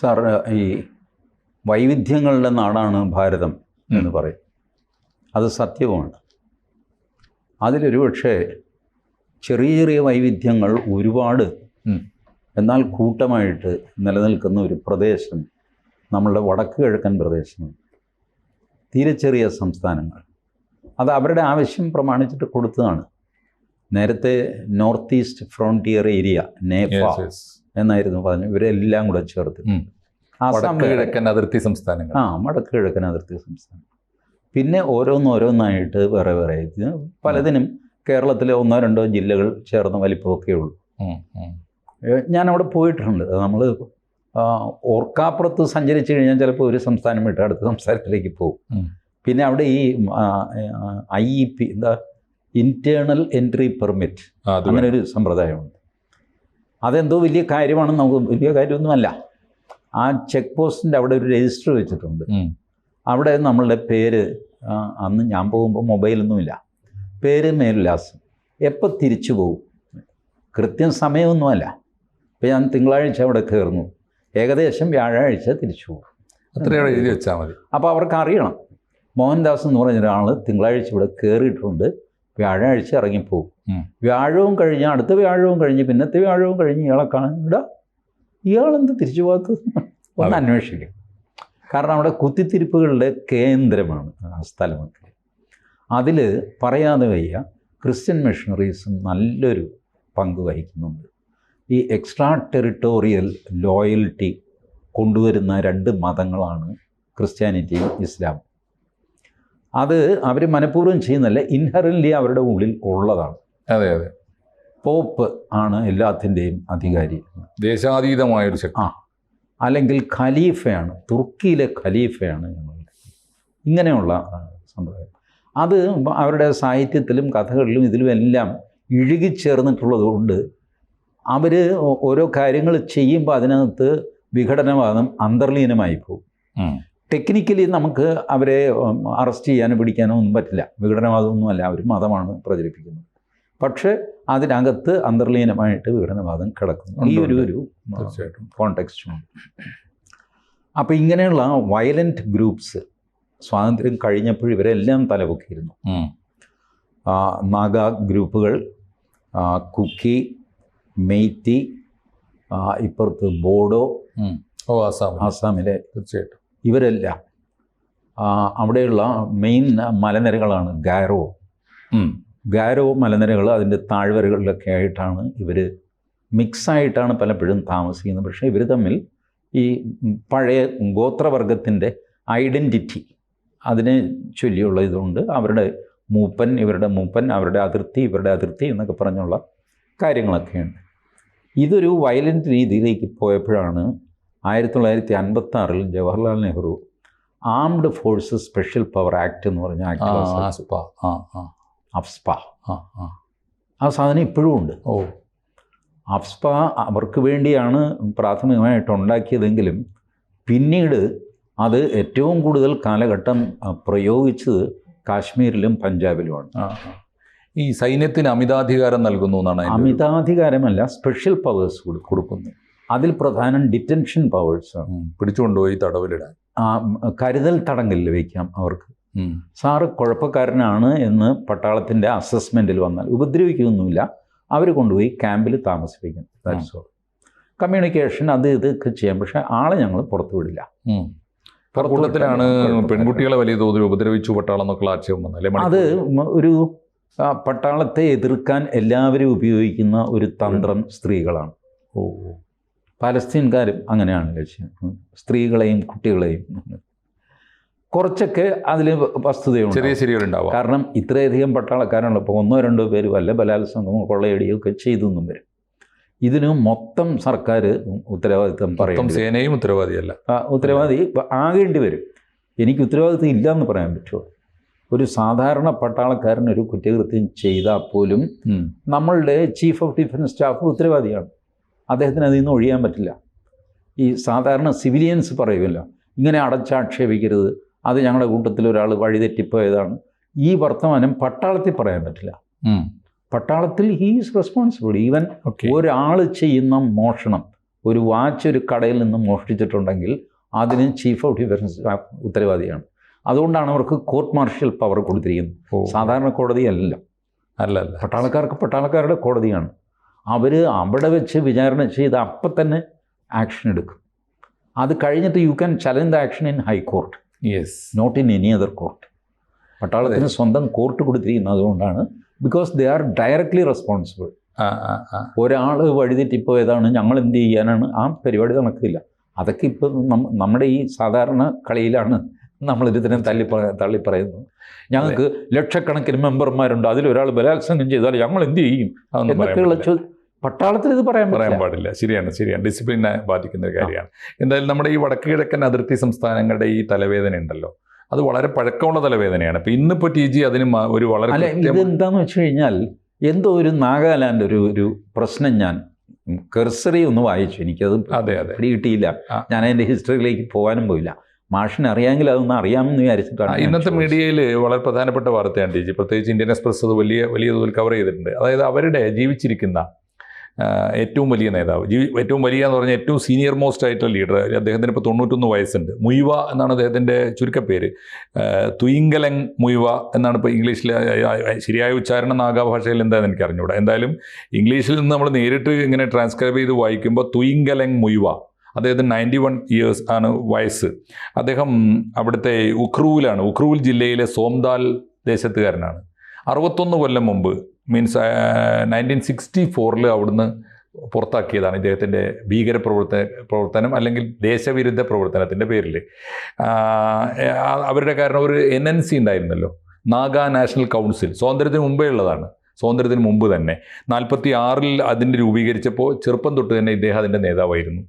Sir ഈ വൈവിധ്യങ്ങളുടെ നാടാണ് ഭാരതം എന്ന് പറയും. അത് സത്യവുമാണ്. അതിലൊരു പക്ഷേ ചെറിയ ചെറിയ വൈവിധ്യങ്ങൾ ഒരുപാട്. എന്നാൽ കൂട്ടമായിട്ട് നിലനിൽക്കുന്ന ഒരു പ്രദേശം നമ്മളുടെ വടക്ക് കിഴക്കൻ പ്രദേശം തീരെ ചെറിയ സംസ്ഥാനങ്ങൾ. അത് അവരുടെ ആവശ്യം പ്രമാണിച്ചിട്ട് കൊടുത്തതാണ്. നേരത്തെ നോർത്ത് ഈസ്റ്റ് ഫ്രോണ്ടിയർ ഏരിയ നേപ്പ Yes, yes. എന്നായിരുന്നു പറഞ്ഞു ഇവരെല്ലാം കൂടെ ചേർത്ത്. കിഴക്കൻ അതിർത്തി സംസ്ഥാനങ്ങൾ. ആ വടക്ക് കിഴക്കൻ അതിർത്തി സംസ്ഥാനം. പിന്നെ ഓരോന്നോരോന്നായിട്ട് വേറെ വേറെ പലതിനും കേരളത്തിലെ ഒന്നോ രണ്ടോ ജില്ലകൾ ചേർന്ന വലിപ്പമൊക്കെ ഉള്ളൂ. ഞാൻ അവിടെ പോയിട്ടുണ്ട്. നമ്മൾ ഓർക്കാപ്പുറത്ത് സഞ്ചരിച്ചു കഴിഞ്ഞാൽ ചിലപ്പോൾ ഒരു സംസ്ഥാനം വിട്ട് അടുത്ത സംസ്ഥാനത്തിലേക്ക് പോകും. പിന്നെ അവിടെ ഈ ഐ ഇ പി എന്താ ഇന്റേണൽ എൻട്രി പെർമിറ്റ് അങ്ങനെ ഒരു സമ്പ്രദായമുണ്ട്. അതെന്തോ വലിയ കാര്യമാണെന്ന് നമുക്ക് വലിയ കാര്യമൊന്നുമല്ല. ആ ചെക്ക് പോസ്റ്റിന്റെ അവിടെ ഒരു രജിസ്റ്റർ വെച്ചിട്ടുണ്ട്. അവിടെ നമ്മളുടെ പേര് അന്ന് ഞാൻ പോകുമ്പോൾ മൊബൈലൊന്നുമില്ല പേര് മേലുല്ലാസം എപ്പോൾ തിരിച്ചു പോകും കൃത്യം സമയമൊന്നുമല്ല. ഇപ്പം ഞാൻ തിങ്കളാഴ്ച അവിടെ കയറുന്നു. ഏകദേശം വ്യാഴാഴ്ച തിരിച്ചു പോകും അത്രയും എഴുതി വെച്ചാൽ മതി. അപ്പോൾ അവർക്ക് അറിയണം. മോഹൻദാസ് എന്ന് പറഞ്ഞ ഒരാൾ തിങ്കളാഴ്ച ഇവിടെ കയറിയിട്ടുണ്ട് വ്യാഴാഴ്ച ഇറങ്ങിപ്പോകും. വ്യാഴവും കഴിഞ്ഞ് അടുത്ത വ്യാഴവും കഴിഞ്ഞ് പിന്നത്തെ വ്യാഴവും കഴിഞ്ഞ് ഇയാളെ കാണുക ഇയാളെന്ത് തിരിച്ചു പോകാത്തത്? ഒന്ന്. അന്വേഷിക്കും. കാരണം അവിടെ കുത്തിത്തിരിപ്പുകളുടെ കേന്ദ്രമാണ് ആ സ്ഥലമൊക്കെ അതിൽ പറയാതെ വയ്യ ക്രിസ്ത്യൻ മിഷണറീസും നല്ലൊരു പങ്ക് വഹിക്കുന്നുണ്ട്. ഈ എക്സ്ട്രാ ടെറിട്ടോറിയൽ ലോയൽറ്റി കൊണ്ടുവരുന്ന രണ്ട് മതങ്ങളാണ് ക്രിസ്ത്യാനിറ്റിയും ഇസ്ലാമും. അത് അവർ മനഃപൂർവം ചെയ്യുന്നല്ല ഇൻഹറന്റ്ലി അവരുടെ ഉള്ളിൽ ഉള്ളതാണ്. അതെ അതെ. പോപ്പ് ആണ് എല്ലാത്തിന്റെയും അധികാരി. ദേശാതീതമായൊരു ശക്തി. ആ അല്ലെങ്കിൽ ഖലീഫയാണ് തുർക്കിയിലെ ഖലീഫയാണ് ഇങ്ങനെയുള്ള സമ്പ്രദായം. അത് അവരുടെ സാഹിത്യത്തിലും കഥകളിലും ഇതിലും എല്ലാം ഇഴുകിച്ചേർന്നിട്ടുള്ളത് കൊണ്ട് അവർ ഓരോ കാര്യങ്ങൾ ചെയ്യുമ്പോൾ അതിനകത്ത് വിഘടനവാദം അന്തർലീനമായി പോകും ടെക്നിക്കലി നമുക്ക് അവരെ അറസ്റ്റ് ചെയ്യാനോ പിടിക്കാനോ ഒന്നും പറ്റില്ല. വിഘടനവാദമൊന്നുമല്ല അവർ മതമാണ് പ്രചരിപ്പിക്കുന്നത്. പക്ഷേ അതിനകത്ത് അന്തർലീനമായിട്ട് വിവരണവാദം കിടക്കുന്നു. ഈ ഒരു ഒരു തീർച്ചയായിട്ടും. കോണ്ടെക്സ്റ്റും അപ്പോൾ ഇങ്ങനെയുള്ള വയലന്റ് ഗ്രൂപ്പ്സ് സ്വാതന്ത്ര്യം കഴിഞ്ഞപ്പോൾ ഇവരെല്ലാം തലപൊക്കിയിരുന്നു. നാഗ ഗ്രൂപ്പുകൾ കുക്കി മെയ്റ്റി ഇപ്പുറത്ത് ബോഡോ ഓ ആസാം ആസാമിലെ. തീർച്ചയായിട്ടും. ഇവരെല്ലാം അവിടെയുള്ള മെയിൻ മലനിരകളാണ് ഗാരോ. ഗാരോ മലനിരകൾ അതിന്റെ താഴ്വരകളിലൊക്കെ ആയിട്ടാണ് ഇവർ മിക്സായിട്ടാണ് പലപ്പോഴും താമസിക്കുന്നത്. പക്ഷേ ഇവർ തമ്മിൽ ഈ പഴയ ഗോത്രവർഗത്തിന്റെ ഐഡന്റിറ്റി അതിനെ ചൊല്ലിയുള്ള ഇതുകൊണ്ട് അവരുടെ മൂപ്പൻ ഇവരുടെ മൂപ്പൻ അവരുടെ അതിർത്തി ഇവരുടെ അതിർത്തി എന്നൊക്കെ പറഞ്ഞുള്ള കാര്യങ്ങളൊക്കെയുണ്ട്. ഇതൊരു വയലന്റ് രീതിയിലേക്ക് പോയപ്പോഴാണ് ആയിരത്തി തൊള്ളായിരത്തി അൻപത്തി ആറിൽ Jawaharlal Nehru armed forces special power act എന്ന് പറഞ്ഞ ആക്ട് ആസ്പ ആ ആ. അഫ്സ്പ ആ ആ. സാധനം ഇപ്പോഴും ഉണ്ട്. ഓ. അഫ്സ്പ അവർക്ക് വേണ്ടിയാണ് പ്രാഥമികമായിട്ട് ഉണ്ടാക്കിയതെങ്കിലും പിന്നീട് അത് ഏറ്റവും കൂടുതൽ കാലഘട്ടം പ്രയോഗിച്ചത് കാശ്മീരിലും പഞ്ചാബിലുമാണ്. ഈ സൈന്യത്തിന് അമിതാധികാരം നൽകുന്നു എന്നാണ് അമിതാധികാരമല്ല സ്പെഷ്യൽ പവേഴ്സ് കൊടുക്കുന്നു. അതിൽ പ്രധാനം ഡിറ്റൻഷൻ പവേഴ്സ്. പിടിച്ചുകൊണ്ടുപോയി തടവിലിടാൻ. കരുതൽ തടങ്കലിൽ വയ്ക്കാം അവർക്ക്. സാറ് കുഴപ്പക്കാരനാണ് എന്ന് പട്ടാളത്തിന്റെ അസസ്മെന്റിൽ വന്നാൽ ഉപദ്രവിക്കുകയൊന്നുമില്ല അവർ കൊണ്ടുപോയി ക്യാമ്പിൽ താമസിപ്പിക്കും. ദാറ്റ്സ് ഓൾ കമ്മ്യൂണിക്കേഷൻ അത് ഇതൊക്കെ ചെയ്യാം. പക്ഷേ ആളെ ഞങ്ങൾ പുറത്തു വിടില്ല. പുറത്തുള്ളത്തിലാണ് കൂട്ടത്തിലാണ് പെൺകുട്ടികളെ വലിയ തോതിൽ ഉപദ്രവിച്ചു പട്ടാളം എന്നൊക്കെ ആക്ഷേപം വന്നല്ലേ അത് ഒരു പട്ടാളത്തെ എതിർക്കാൻ എല്ലാവരും ഉപയോഗിക്കുന്ന ഒരു തന്ത്രം സ്ത്രീകളാണ്. ഓ പാലസ്തീൻകാരും അങ്ങനെയാണ് ലക്ഷ്യം സ്ത്രീകളെയും കുട്ടികളെയും കുറച്ചൊക്കെ അതിൽ വസ്തുതയുണ്ട്. ചെറിയ ശരികളുണ്ടാവാം കാരണം ഇത്രയധികം പട്ടാളക്കാരുള്ളപ്പോൾ ഒന്നോ രണ്ടോ പേര് വല്ല ബലാത്സംഗമോ കൊള്ളയടിയോ ഒക്കെ ചെയ്തൊന്നും വരും. ഇതിന് മൊത്തം സർക്കാർ ഉത്തരവാദിത്തം മൊത്തം പറയും സേനയും ഉത്തരവാദിയല്ല. ഉത്തരവാദി ആകേണ്ടി വരും. എനിക്ക് ഉത്തരവാദിത്തം ഇല്ല എന്ന് പറയാൻ പറ്റുമോ ഒരു സാധാരണ പട്ടാളക്കാരൻ ഒരു കുറ്റകൃത്യം ചെയ്താൽ പോലും. നമ്മളുടെ ചീഫ് ഓഫ് ഡിഫൻസ് സ്റ്റാഫ് ഉത്തരവാദിയാണ്. അദ്ദേഹത്തിന് അതിൽ നിന്ന് ഒഴിയാൻ പറ്റില്ല. ഈ സാധാരണ സിവിലിയൻസ് പറയുമല്ലോ ഇങ്ങനെ അടച്ചാക്ഷേപിക്കരുത്. അത് ഞങ്ങളുടെ കൂട്ടത്തിൽ ഒരാൾ വഴിതെറ്റിപ്പോയതാണ് ഈ വർത്തമാനം പട്ടാളത്തിൽ പറയാൻ പറ്റില്ല. പട്ടാളത്തിൽ ഹീസ് റെസ്പോൺസിബിൾ ഈവൻ ഒരാൾ ചെയ്യുന്ന മോഷണം ഒരു വാച്ച് ഒരു കടയിൽ നിന്ന് മോഷ്ടിച്ചിട്ടുണ്ടെങ്കിൽ അതിന് ചീഫ് ഓഫ് ഡിഫൻസ് ഉത്തരവാദിയാണ്. അതുകൊണ്ടാണ് അവർക്ക് കോർട്ട് മാർഷ്യൽ പവർ കൊടുത്തിരിക്കുന്നത്. സാധാരണ കോടതിയല്ല അല്ല അല്ല. പട്ടാളക്കാർക്ക് പട്ടാളക്കാരുടെ കോടതിയാണ്. അവർ അവിടെ വെച്ച് വിചാരണ ചെയ്ത് അപ്പം തന്നെ ആക്ഷൻ എടുക്കും. അത് കഴിഞ്ഞിട്ട് you can challenge the action in high court yes not in any other court പട്ടാളത്തിന് സ്വന്തം കോർട്ട് കൊടുത്തിരിക്കുന്നത് അതുകൊണ്ടാണ് because they are directly responsible ആ ആ. ആ ഒരാൾ വഴിതെറ്റിപ്പോയതാണ് ഞങ്ങൾ എന്ത് ചെയ്യാനാണ് ആ പരിപാടി നടക്കില്ല. അതൊക്കെ ഇപ്പോൾ നമ്മുടെ ഈ സാധാരണ കളിയിലാണ് നമ്മൾ ഇതിനെ തള്ളി തള്ളി പറയുന്നത്. ഞങ്ങൾക്ക് ലക്ഷക്കണക്കിന് മെമ്പർമാരുണ്ട് അതിലൊരാൾ ബലാത്സംഗം ചെയ്താൽ ഞങ്ങൾ എന്ത് ചെയ്യും? എന്നൊക്കെയുള്ള പട്ടാളത്തിൽ ഇത് പറയാൻ പറയാൻ പാടില്ല. ശരിയാണ് ശരിയാണ്. ഡിസിപ്ലിനെ ബാധിക്കുന്ന ഒരു കാര്യമാണ്. എന്തായാലും നമ്മുടെ ഈ വടക്ക് കിഴക്കൻ അതിർത്തി സംസ്ഥാനങ്ങളുടെ ഈ തലവേദന ഉണ്ടല്ലോ. അത് വളരെ പഴക്കമുള്ള തലവേദനയാണ്. ഇപ്പൊ ഇന്നിപ്പോ ടി ജി അതിന് ഒരു വളരെ അല്ല ഇതെന്താന്ന് വെച്ച് കഴിഞ്ഞാൽ എന്തോ ഒരു നാഗാലാൻഡ് ഒരു ഒരു പ്രശ്നം ഞാൻ കെർസറി ഒന്ന് വായിച്ചു. എനിക്കത് അതെ അതെ. കിട്ടിയില്ല. ഞാൻ അതിന്റെ ഹിസ്റ്ററിയിലേക്ക് പോകാനും പോയില്ല. മാഷിന് അറിയാമെങ്കിൽ അതൊന്ന് അറിയാമെന്ന് വിചാരിച്ചിട്ടാണ് ഇന്നത്തെ മീഡിയയിൽ വളരെ പ്രധാനപ്പെട്ട വാർത്തയാണ് ടി ജി. പ്രത്യേകിച്ച് ഇന്ത്യൻ എക്സ്പ്രസ് അത് വലിയ വലിയ തോതിൽ കവർ ചെയ്തിട്ടുണ്ട്. അതായത് അവരുടെ ജീവിച്ചിരിക്കുന്ന ഏറ്റവും വലിയ നേതാവ്. ജീവി ഏറ്റവും വലിയ എന്ന് പറഞ്ഞാൽ ഏറ്റവും സീനിയർ മോസ്റ്റ് ആയിട്ടുള്ള ലീഡർ അദ്ദേഹത്തിന് ഇപ്പോൾ തൊണ്ണൂറ്റൊന്ന് വയസ്സുണ്ട്. മുയ്വ എന്നാണ് അദ്ദേഹത്തിന്റെ ചുരുക്കപ്പേര്. തുയിങ്കലങ് മുയ്വ എന്നാണ് ഇപ്പോൾ ഇംഗ്ലീഷിൽ ശരിയായ ഉച്ചാരണം നാഗാ ഭാഷയിൽ എന്താണെന്ന് എനിക്ക് അറിഞ്ഞുകൂടാ എന്തായാലും ഇംഗ്ലീഷിൽ നിന്ന് നമ്മൾ നേരിട്ട് ഇങ്ങനെ ട്രാൻസ്ക്രൈബ് ചെയ്ത് വായിക്കുമ്പോൾ തുയിങ്കലങ് മുയ്വ. അദ്ദേഹത്തിന് നയന്റി വൺ ഇയേഴ്സ് ആണ് വയസ്സ്. അദ്ദേഹം അവിടുത്തെ ഉഖ്രൂവിലാണ് ഉഖ്രൂൽ ജില്ലയിലെ സോംദാൽ ദേശത്തുകാരനാണ്. അറുപത്തൊന്ന് കൊല്ലം മുമ്പ് മീൻസ് നയന്റീൻ സിക്സ്റ്റി ഫോറിൽ അവിടുന്ന് പുറത്താക്കിയതാണ് ഇദ്ദേഹത്തിന്റെ ഭീകര പ്രവർത്തന പ്രവർത്തനം അല്ലെങ്കിൽ ദേശവിരുദ്ധ പ്രവർത്തനത്തിന്റെ പേരിൽ അവരുടെ കാരണം ഒരു എൻ എൻ സി ഉണ്ടായിരുന്നല്ലോ. Naga National Council. സ്വാതന്ത്ര്യത്തിന് മുമ്പേ ഉള്ളതാണ്. സ്വാതന്ത്ര്യത്തിന് മുമ്പ് തന്നെ. നാൽപ്പത്തി ആറിൽ അതിന്റെ രൂപീകരിച്ചപ്പോൾ ചെറുപ്പം തൊട്ട് തന്നെ ഇദ്ദേഹം അതിന്റെ നേതാവായിരുന്നു.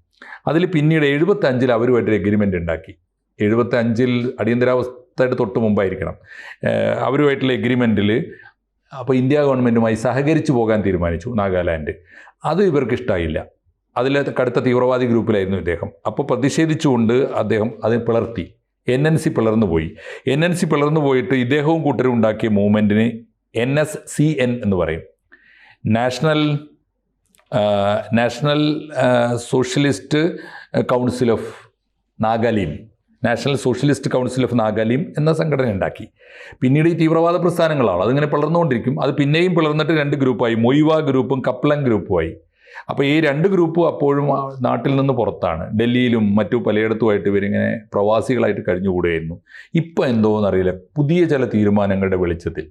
അതിൽ പിന്നീട് എഴുപത്തഞ്ചിൽ അവരുമായിട്ടൊരു എഗ്രിമെന്റ് ഉണ്ടാക്കി. എഴുപത്തഞ്ചിൽ അടിയന്തരാവസ്ഥയുടെ തൊട്ട് മുമ്പായിരിക്കണം. ഏഹ് അവരുമായിട്ടുള്ള എഗ്രിമെന്റിൽ അപ്പോൾ ഇന്ത്യ ഗവൺമെന്റുമായി സഹകരിച്ചു പോകാൻ തീരുമാനിച്ചു നാഗാലാൻഡ്. അത് ഇവർക്ക് അതിൽ കടുത്ത തീവ്രവാദി ഗ്രൂപ്പിലായിരുന്നു ഇദ്ദേഹം. അപ്പോൾ പ്രതിഷേധിച്ചുകൊണ്ട് അദ്ദേഹം അത് പിളർത്തി. എൻ എൻ സി പിളർന്നു പോയി. എൻ എൻ സി പിളർന്നു പോയിട്ട് ഇദ്ദേഹവും കൂട്ടരും ഉണ്ടാക്കിയ മൂവ്മെന്റിന് എൻ എസ് സി എൻ എന്ന് പറയും. National National Socialist Council of Nagalim National Socialist Council of Nagalim എന്ന സംഘടന ഉണ്ടാക്കി. പിന്നീട് ഈ തീവ്രവാദ പ്രസ്ഥാനങ്ങളാണ്. അതിങ്ങനെ പിളർന്നുകൊണ്ടിരിക്കും. അത് പിന്നെയും പിളർന്നിട്ട് രണ്ട് ഗ്രൂപ്പായി. മൊയ്വ ഗ്രൂപ്പും കപ്ലങ് ഗ്രൂപ്പുമായി. അപ്പോൾ ഈ രണ്ട് ഗ്രൂപ്പും അപ്പോഴും നാട്ടിൽ നിന്ന് പുറത്താണ്. ഡൽഹിയിലും മറ്റു പലയിടത്തുമായിട്ട് ഇവരിങ്ങനെ പ്രവാസികളായിട്ട് കഴിഞ്ഞുകൂടുകയായിരുന്നു ഇപ്പോൾ എന്തോന്നറിയില്ല. പുതിയ ചില തീരുമാനങ്ങളുടെ വെളിച്ചത്തിൽ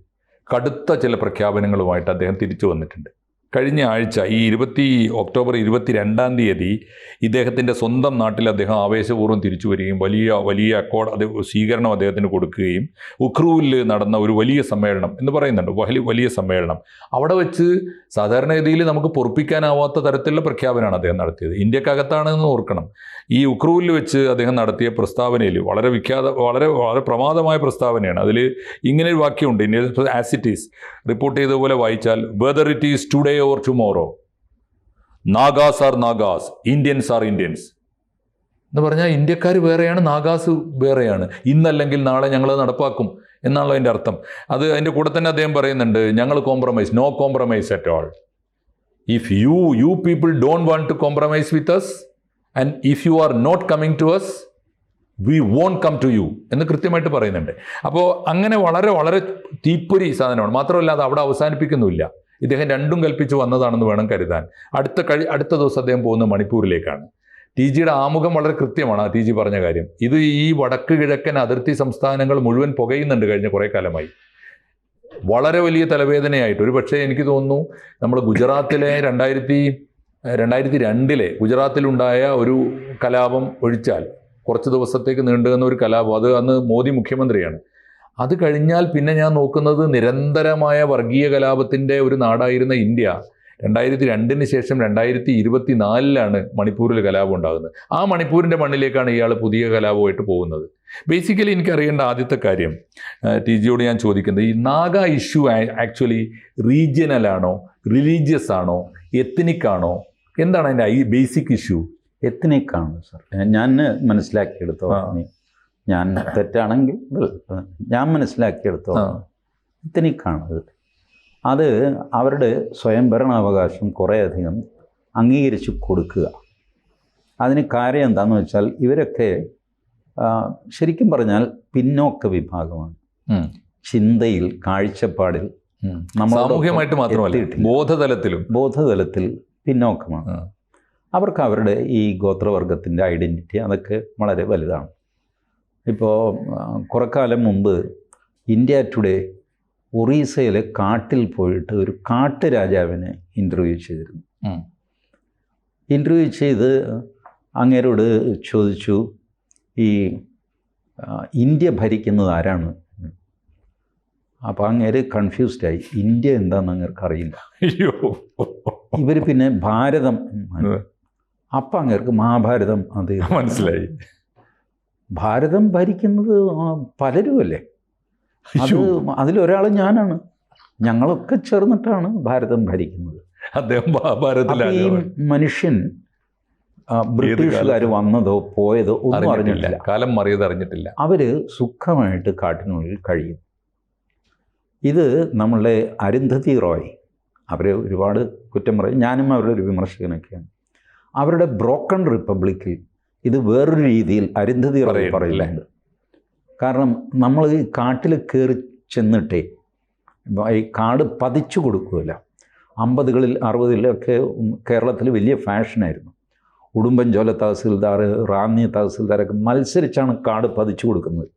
കടുത്ത ചില പ്രഖ്യാപനങ്ങളുമായിട്ട് അദ്ദേഹം തിരിച്ചു വന്നിട്ടുണ്ട്. കഴിഞ്ഞ ആഴ്ച ഈ ഇരുപത്തി ഒക്ടോബർ ഇരുപത്തി രണ്ടാം തീയതി ഇദ്ദേഹത്തിന്റെ സ്വന്തം നാട്ടിൽ അദ്ദേഹം ആവേശപൂർവം തിരിച്ചു വരികയും വലിയ വലിയ അക്കോഡ് അത് സ്വീകരണം അദ്ദേഹത്തിന് കൊടുക്കുകയും ഉഖ്രൂവിൽ നടന്ന ഒരു വലിയ സമ്മേളനം എന്ന് പറയുന്നുണ്ട്. വലിയ വലിയ സമ്മേളനം. അവിടെ വെച്ച് സാധാരണഗതിയിൽ നമുക്ക് പൊറപ്പിക്കാനാവാത്ത തരത്തിലുള്ള പ്രഖ്യാപനമാണ് അദ്ദേഹം നടത്തിയത്. ഇന്ത്യക്കകത്താണെന്ന് ഓർക്കണം. ഈ ഉഖ്രൂവിൽ വെച്ച് അദ്ദേഹം നടത്തിയ പ്രസ്താവനയിൽ വളരെ വിഖ്യാത വളരെ വളരെ പ്രമാദമായ പ്രസ്താവനയാണ്. അതിൽ ഇങ്ങനെ ഒരു വാക്യമുണ്ട്. India as it is report ചെയ്തതുപോലെ വായിച്ചാൽ whether it is today or tomorrow Nagas are Nagas Indians are Indians എന്ന് പറഞ്ഞാൽ ഇന്ത്യക്കാർ വേറെയാണ് നാഗാസ് വേറെയാണ്. ഇന്നല്ലെങ്കിൽ നാളെ ഞങ്ങൾ നടപ്പാക്കും എന്നാണല്ലോ അതിന്റെ അർത്ഥം. അത് അതിന്റെ കൂടെ തന്നെ അദ്ദേഹം പറയുന്നുണ്ട് ഞങ്ങൾ compromise no compromise at all if you you people don't want to compromise with us and if you are not coming to us we won't come to you എന്ന് കൃത്യമായിട്ട് പറയുന്നുണ്ട്. അപ്പോൾ അങ്ങനെ വളരെ വളരെ തീപ്പൊരി സാധനമാണ്. മാത്രമല്ല അത് അവിടെ അവസാനിപ്പിക്കുന്നുമില്ല. ഇദ്ദേഹം രണ്ടും കൽപ്പിച്ച് വന്നതാണെന്ന് വേണം കരുതാൻ. അടുത്ത കഴി അടുത്ത ദിവസം അദ്ദേഹം പോകുന്ന മണിപ്പൂരിലേക്കാണ്. ടി ജിയുടെ ആമുഖം വളരെ കൃത്യമാണ് ടി ജി പറഞ്ഞ കാര്യം. ഇത് ഈ വടക്ക് കിഴക്കൻ അതിർത്തി സംസ്ഥാനങ്ങൾ മുഴുവൻ പുകയുന്നുണ്ട് കഴിഞ്ഞ കുറേ കാലമായി. വളരെ വലിയ തലവേദനയായിട്ട്. ഒരു പക്ഷേ എനിക്ക് തോന്നുന്നു നമ്മൾ ഗുജറാത്തിലെ രണ്ടായിരത്തി രണ്ടായിരത്തി രണ്ടിലെ ഗുജറാത്തിലുണ്ടായ ഒരു കലാപം ഒഴിച്ചാൽ കുറച്ച് ദിവസത്തേക്ക് നീണ്ടുവന്ന ഒരു കലാപം അത് അന്ന് മോദി മുഖ്യമന്ത്രിയാണ്. അത് കഴിഞ്ഞാൽ പിന്നെ ഞാൻ നോക്കുന്നത് നിരന്തരമായ വർഗീയ കലാപത്തിന്റെ ഒരു നാടായിരുന്ന ഇന്ത്യ. രണ്ടായിരത്തി രണ്ടിന് ശേഷം രണ്ടായിരത്തി ഇരുപത്തി നാലിലാണ് മണിപ്പൂരിൽ കലാപം ഉണ്ടാകുന്നത്. ആ മണിപ്പൂരിന്റെ മണ്ണിലേക്കാണ് ഇയാൾ പുതിയ കലാപമായിട്ട് പോകുന്നത്. ബേസിക്കലി എനിക്കറിയേണ്ട ആദ്യത്തെ കാര്യം ടി ജിയോട് ഞാൻ ചോദിക്കുന്നത് ഈ നാഗ ഇഷ്യൂ ആക്ച്വലി റീജിയണൽ ആണോ റിലീജിയസ് ആണോ എത്നിക് ആണോ? എന്താണ് അതിന്റെ ഈ ബേസിക് ഇഷ്യൂ? എത്നിക് ആണ് സർ ഞാൻ മനസ്സിലാക്കിയെടുത്തോളം ഞാൻ തെറ്റാണെങ്കിൽ ഞാൻ മനസ്സിലാക്കിയെടുത്തോളം. ഇത്തനിക്കാണത് അത് അത് അവരുടെ സ്വയംഭരണാവകാശം കുറേയധികം അംഗീകരിച്ച് കൊടുക്കുക. അതിന് കാര്യം എന്താണെന്ന് വെച്ചാൽ ഇവരൊക്കെ ശരിക്കും പറഞ്ഞാൽ പിന്നോക്ക വിഭാഗമാണ്. ചിന്തയിൽ കാഴ്ചപ്പാടിൽ സാമൂഹ്യമായിട്ട് മാത്രമല്ല? ബോധതലത്തിലും. ബോധതലത്തിൽ പിന്നോക്കമാണ്. അവർക്ക് അവരുടെ ഈ ഗോത്രവർഗത്തിന്റെ ഐഡന്റിറ്റി അതൊക്കെ വളരെ വലുതാണ്. ഇപ്പോൾ കുറക്കാലം കാലം മുമ്പ് ഇന്ത്യ ടുഡേ ഒറീസയിലെ കാട്ടിൽ പോയിട്ട് ഒരു കാട്ട് രാജാവിനെ ഇന്റർവ്യൂ ചെയ്തിരുന്നു ഇന്റർവ്യൂ ചെയ്ത് അങ്ങേരോട് ചോദിച്ചു ഈ ഇന്ത്യ ഭരിക്കുന്നത് ആരാണ്? അപ്പോൾ അങ്ങേര് കൺഫ്യൂസ്ഡായി ഇന്ത്യ എന്താണെന്ന് അങ്ങേർക്ക് അറിയില്ല. അയ്യോ. ഇവർ പിന്നെ ഭാരതം. അപ്പം അങ്ങേർക്ക് മഹാഭാരതം അത് മനസ്സിലായി. ഭാരതം ഭരിക്കുന്നത് പലരുമല്ലേ? അത് അതിലൊരാൾ ഞാനാണ്. ഞങ്ങളൊക്കെ ചേർന്നിട്ടാണ് ഭാരതം ഭരിക്കുന്നത്. അദ്ദേഹം ഈ മനുഷ്യൻ ബ്രിട്ടീഷുകാർ വന്നതോ പോയതോ ഒന്നും അറിഞ്ഞിട്ടില്ല. കാലം മറിയത് അറിഞ്ഞിട്ടില്ല. അവർ സുഖമായിട്ട് കാട്ടിനുള്ളിൽ കഴിയും. ഇത് നമ്മളുടെ അരുന്ധതി റോയ്. അവരെ ഒരുപാട് കുറ്റം പറയും. ഞാനും അവരുടെ ഒരു വിമർശകനൊക്കെയാണ്. അവരുടെ ബ്രോക്കൺ റിപ്പബ്ലിക്കിൽ ഇത് വേറൊരു രീതിയിൽ അരുന്ധതി റോയ് പറയുന്നുണ്ട്. കാരണം നമ്മൾ ഈ കാട്ടിൽ കയറി ചെന്നിട്ടേ ഈ കാട് പതിച്ചു കൊടുക്കുകയില്ല അമ്പതുകളിൽ അറുപതിലൊക്കെ കേരളത്തിൽ വലിയ ഫാഷനായിരുന്നു. ഉടുമ്പൻചോല തഹസിൽദാർ റാന്നി തഹസിൽദാരൊക്കെ മത്സരിച്ചാണ് കാട് പതിച്ചു കൊടുക്കുന്നത്.